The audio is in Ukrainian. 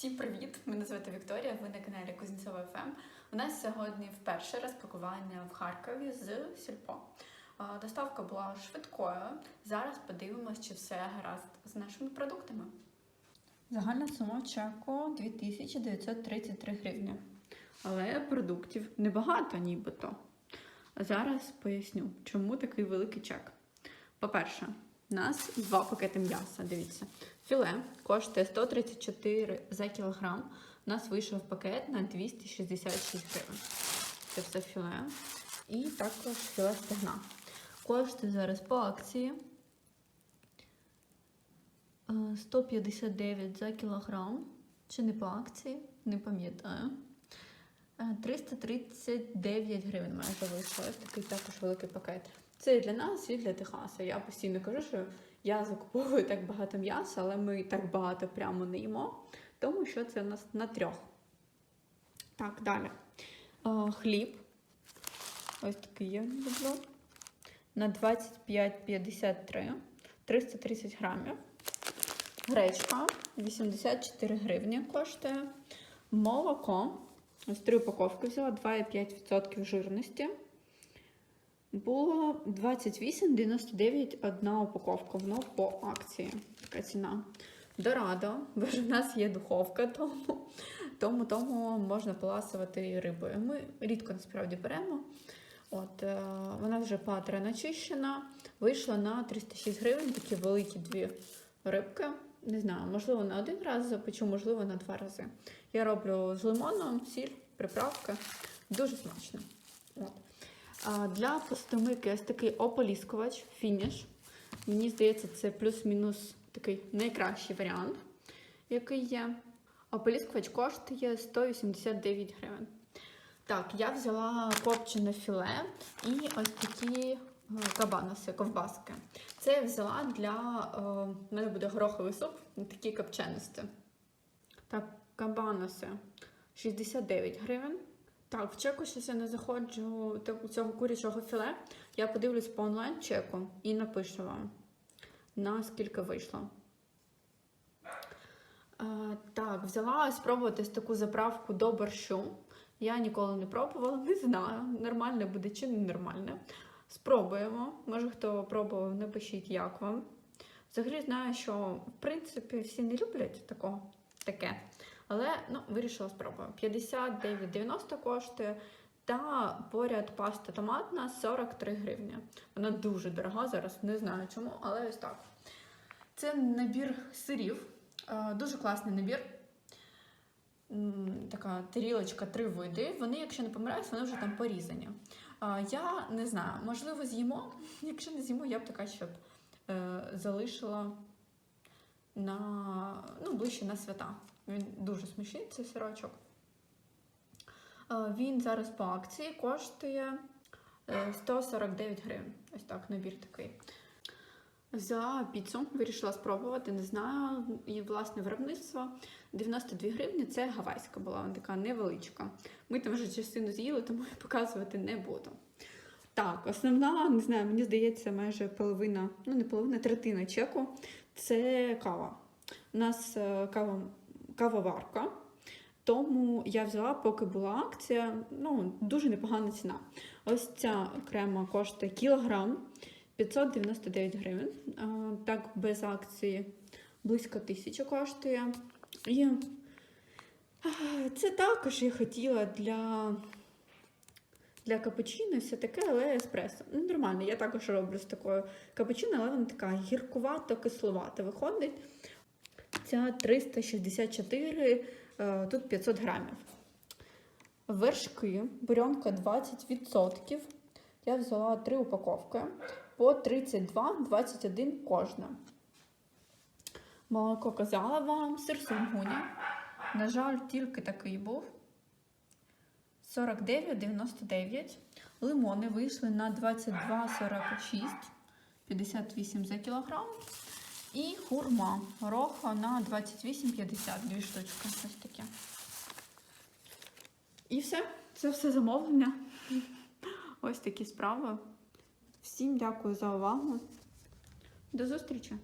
Всім привіт! Мене звати Вікторія. Ви на каналі Кузнєцова ФМ. У нас сьогодні вперше розпакування в Харкові з Сільпо. Доставка була швидкою. Зараз подивимось, чи все гаразд з нашими продуктами. Загальна сума чеку 2933 гривні. Але продуктів небагато, нібито. Зараз поясню, чому такий великий чек. По-перше, у нас два пакети м'яса. Дивіться. Філе коштує 134 за кілограм. У нас вийшов пакет на 266 гривень. Це все філе. І також філе стегна. Коштує зараз по акції е, 159 за кілограм. Чи не по акції? Не пам'ятаю. Е, 339 гривень майже вийшло. Ось такий також великий пакет. Це і для нас, і для Техаса. Я постійно кажу, що я закуповую так багато м'яса, але ми так багато прямо не їмо, тому що це у нас на трьох. Так, далі. Е, хліб. Ось такий я люблю. На 25,53, 330 грамів. Гречка 84 гривні коштує. Молоко. Ось три упаковки взяла, 2,5% жирності. Було 28,99 одна упаковка. Воно по акції. Така ціна. Дорадо, бо ж в нас є духовка, тому тому, тому можна поласувати рибою. Ми рідко насправді беремо. От, е, Вона вже патра начищена, вийшла на 306 гривень, такі великі дві рибки. Не знаю, можливо, на один раз запечу, можливо, на два рази. Я роблю з лимоном, сіль, приправка. Дуже смачно. От. Для постомики ось такий ополіскувач, фініш. Мені здається, це плюс-мінус такий найкращий варіант, який є. Ополіскувач коштує 189 гривень. Так, я взяла копчене філе і ось такі е, кабаноси, ковбаски. Це я взяла для. Е, в мене буде гороховий суп, такі копченості. Так, кабаноси 69 гривень. Так, в чеку щось я не заходжу так, цього курячого філе. Я подивлюсь по онлайн-чеку і напишу вам, на скільки вийшло. А, так, взяла спробувати таку заправку до борщу. Я ніколи не пробувала, не знаю, нормальне буде чи не нормальне. Спробуємо. Може, хто пробував, напишіть, як вам. Взагалі знаю, що в принципі всі не люблять такого, таке. Але ну, вирішила спробувати. 59,90 коштує. Та поряд паста томатна 43 гривні. Вона дуже дорога зараз, не знаю чому, але ось так. Це набір сирів. Е, Дуже класний набір. Така тарілочка, три види. Вони, якщо не помиляюсь, вони вже там порізані. Е, Я не знаю, можливо, з'їмо. Якщо не з'їмо, я б така, щоб е, залишила на ну, ближче на свята. Він дуже смачний, цей сирочок. Е, Він зараз по акції коштує е, 149 гривень. Ось так, набір такий. Взяла піцу, вирішила спробувати, не знаю. І власне виробництво 92 гривні. Це гавайська була, вона така невеличка. Ми там вже частину з'їли, тому я показувати не буду. Так, основна, не знаю, мені здається, майже половина, ну не половина, третина чеку це кава. У нас е, кава, кавоварка. Тому я взяла, поки була акція, ну, дуже непогана ціна. Ось ця крема коштує кілограм 599 гривень. Так, без акції близько тисячі коштує. І це також я хотіла для, для капучино, і все таке, але еспресо. Ну, нормально, я також роблю з такою капучино, але вона така гіркувато-кисловата виходить. Ця 364, е, тут 500 грамів. Вершки, бурьонка 20%. Я взяла три упаковки по 32-21 кожна. Молоко казала вам, сир сунгуня. На жаль, тільки такий був. 49,99. Лимони вийшли на 22,46, 58 за кілограм. І хурма гороху на 28,50, дві штучки. Ось таке. І все. Це все замовлення. Ось такі справи. Всім дякую за увагу. До зустрічі!